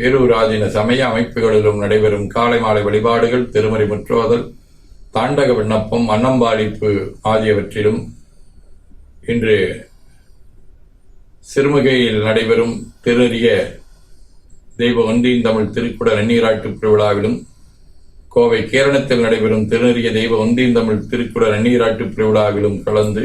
பேரூர் சமய அமைப்புகளிலும் நடைபெறும் காலை மாலை வழிபாடுகள் திருமறை முற்றுவதல் தாண்டக விண்ணப்பம் அன்னம்பாளிப்பு ஆகியவற்றிலும் இன்று சிறுமுகையில் நடைபெறும் திருறிய தெய்வ ஒன்றியின் தமிழ் திருக்குட நன்னீராட்டு பெருவிழாவிலும் கோவை கேரணத்தில் நடைபெறும் திருநெறிய தெய்வ ஒன்றியின் தமிழ் திருக்குட நன்னீராட்டு பெருவிழாவிலும் கலந்து